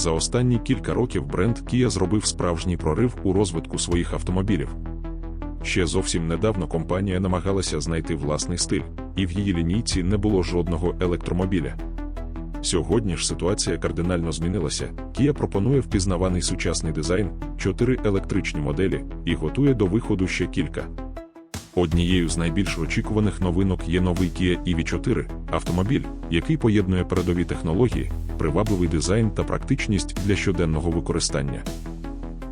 За останні кілька років бренд Kia зробив справжній прорив у розвитку своїх автомобілів. Ще зовсім недавно компанія намагалася знайти власний стиль, і в її лінійці не було жодного електромобіля. Сьогодні ж ситуація кардинально змінилася. Kia пропонує впізнаваний сучасний дизайн, чотири електричні моделі і готує до виходу ще кілька. Однією з найбільш очікуваних новинок є новий Kia EV4 автомобіль, який поєднує передові технології, привабливий дизайн та практичність для щоденного використання.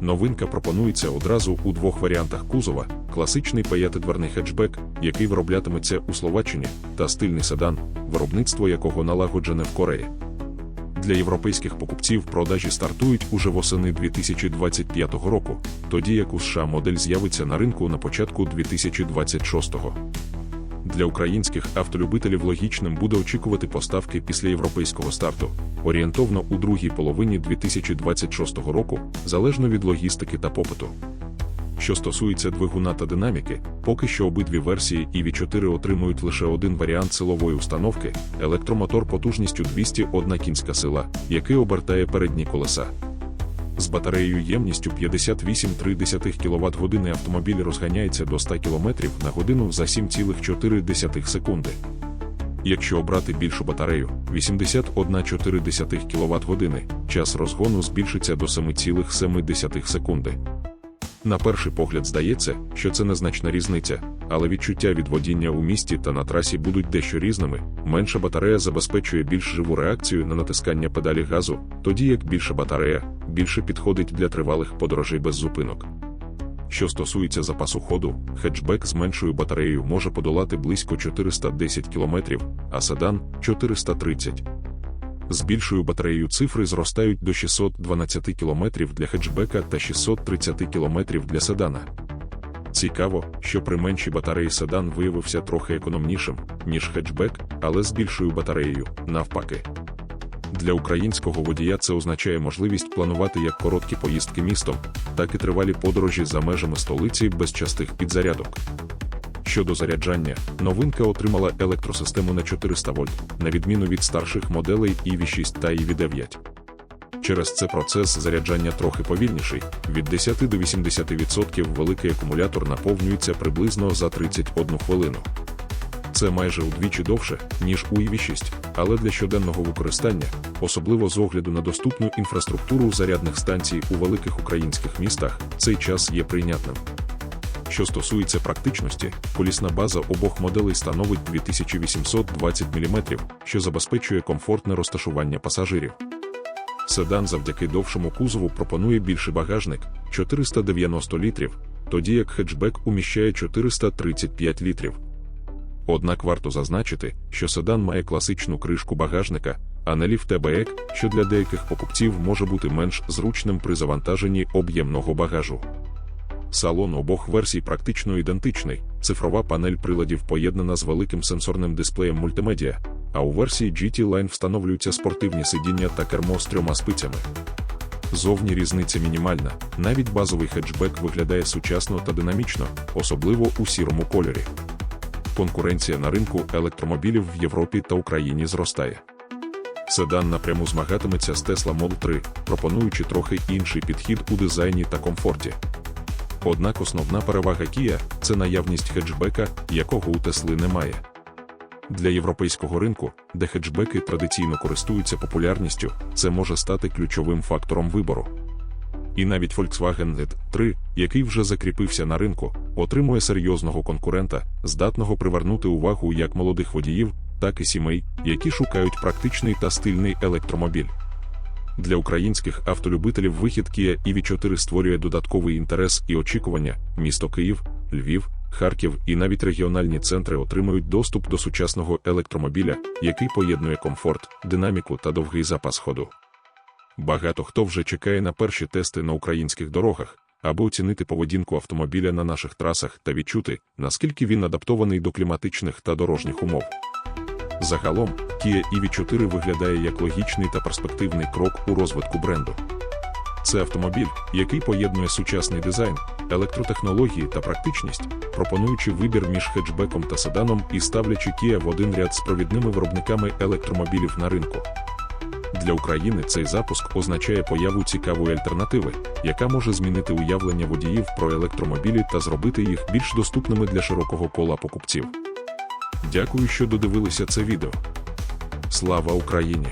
Новинка пропонується одразу у двох варіантах кузова: класичний п'ятидверний хетчбек, який вироблятиметься у Словаччині, та стильний седан, виробництво якого налагоджене в Кореї. Для європейських покупців продажі стартують уже восени 2025 року, тоді як у США модель з'явиться на ринку на початку 2026-го. Для українських автолюбителів логічним буде очікувати поставки після європейського старту, орієнтовно у другій половині 2026 року, залежно від логістики та попиту. Що стосується двигуна та динаміки, поки що обидві версії EV4 отримують лише один варіант силової установки електромотор потужністю 201 кінська сила, який обертає передні колеса. З батареєю ємністю 58,3 кВт автомобіль розганяється до 100 км на годину за 7,4 секунди. Якщо обрати більшу батарею 81,4 кВт години, час розгону збільшиться до 7,7 секунди. На перший погляд здається, що це незначна різниця, але відчуття від водіння у місті та на трасі будуть дещо різними. Менша батарея забезпечує більш живу реакцію на натискання педалі газу, тоді як більша батарея більше підходить для тривалих подорожей без зупинок. Що стосується запасу ходу, хетчбек з меншою батареєю може подолати близько 410 км, а седан 430 з більшою батареєю цифри зростають до 612 км для хетчбека та 630 км для седана. Цікаво, що при меншій батареї седан виявився трохи економнішим, ніж хетчбек, але з більшою батареєю, навпаки. Для українського водія це означає можливість планувати як короткі поїздки містом, так і тривалі подорожі за межами столиці без частих підзарядок. Щодо заряджання, новинка отримала електросистему на 400 вольт, на відміну від старших моделей EV6 та EV9. Через це процес заряджання трохи повільніший, від 10 до 80% великий акумулятор наповнюється приблизно за 31 хвилину. Це майже удвічі довше, ніж у EV6, але для щоденного використання, особливо з огляду на доступну інфраструктуру зарядних станцій у великих українських містах, цей час є прийнятним. Що стосується практичності, колісна база обох моделей становить 2820 мм, що забезпечує комфортне розташування пасажирів. Седан завдяки довшому кузову пропонує більший багажник 490 літрів, тоді як хетчбек уміщає 435 літрів. Однак варто зазначити, що седан має класичну кришку багажника, а не ліфтебек, що для деяких покупців може бути менш зручним при завантаженні об'ємного багажу. Салон обох версій практично ідентичний, цифрова панель приладів поєднана з великим сенсорним дисплеєм мультимедіа, а у версії GT Line встановлюються спортивні сидіння та кермо з трьома спицями. Зовні різниця мінімальна, навіть базовий хетчбек виглядає сучасно та динамічно, особливо у сірому кольорі. Конкуренція на ринку електромобілів в Європі та Україні зростає. Седан напряму змагатиметься з Tesla Model 3, пропонуючи трохи інший підхід у дизайні та комфорті. Однак основна перевага Kia – це наявність хетчбека, якого у Тесли немає. Для європейського ринку, де хетчбеки традиційно користуються популярністю, це може стати ключовим фактором вибору. І навіть Volkswagen ID3, який вже закріпився на ринку, отримує серйозного конкурента, здатного привернути увагу як молодих водіїв, так і сімей, які шукають практичний та стильний електромобіль. Для українських автолюбителів вихід Kia EV4 створює додатковий інтерес і очікування. Місто Київ, Львів, Харків і навіть регіональні центри отримують доступ до сучасного електромобіля, який поєднує комфорт, динаміку та довгий запас ходу. Багато хто вже чекає на перші тести на українських дорогах, аби оцінити поведінку автомобіля на наших трасах та відчути, наскільки він адаптований до кліматичних та дорожніх умов. Загалом, Kia EV4 виглядає як логічний та перспективний крок у розвитку бренду. Це автомобіль, який поєднує сучасний дизайн, електротехнології та практичність, пропонуючи вибір між хетчбеком та седаном і ставлячи Kia в один ряд з провідними виробниками електромобілів на ринку. Для України цей запуск означає появу цікавої альтернативи, яка може змінити уявлення водіїв про електромобілі та зробити їх більш доступними для широкого кола покупців. Дякую, що додивилися це відео. Слава Україні!